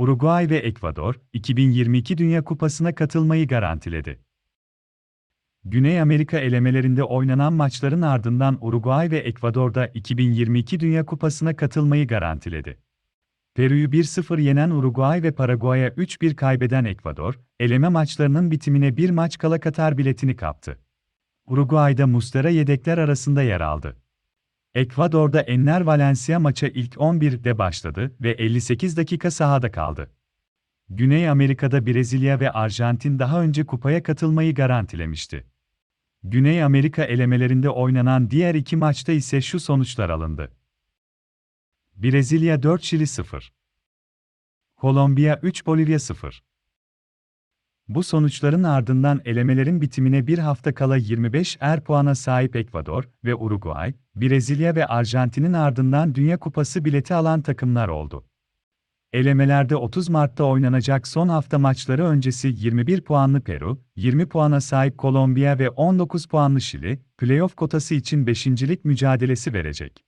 Uruguay ve Ekvador, 2022 Dünya Kupası'na katılmayı garantiledi. Güney Amerika elemelerinde oynanan maçların ardından Uruguay ve Ekvador'da 2022 Dünya Kupası'na katılmayı garantiledi. Peru'yu 1-0 yenen Uruguay ve Paraguay'a 3-1 kaybeden Ekvador, eleme maçlarının bitimine bir maç kala Katar biletini kaptı. Uruguay'da Mustera yedekler arasında yer aldı. Ekvador'da Enner Valencia maça ilk 11'de başladı ve 58 dakika sahada kaldı. Güney Amerika'da Brezilya ve Arjantin daha önce kupaya katılmayı garantilemişti. Güney Amerika elemelerinde oynanan diğer iki maçta ise şu sonuçlar alındı. Brezilya 4 Şili 0. Kolombiya 3 Bolivya 0. Bu sonuçların ardından elemelerin bitimine bir hafta kala 25 er puana sahip Ekvador ve Uruguay, Brezilya ve Arjantin'in ardından Dünya Kupası bileti alan takımlar oldu. Elemelerde 30 Mart'ta oynanacak son hafta maçları öncesi 21 puanlı Peru, 20 puana sahip Kolombiya ve 19 puanlı Şili, playoff kotası için beşincilik mücadelesi verecek.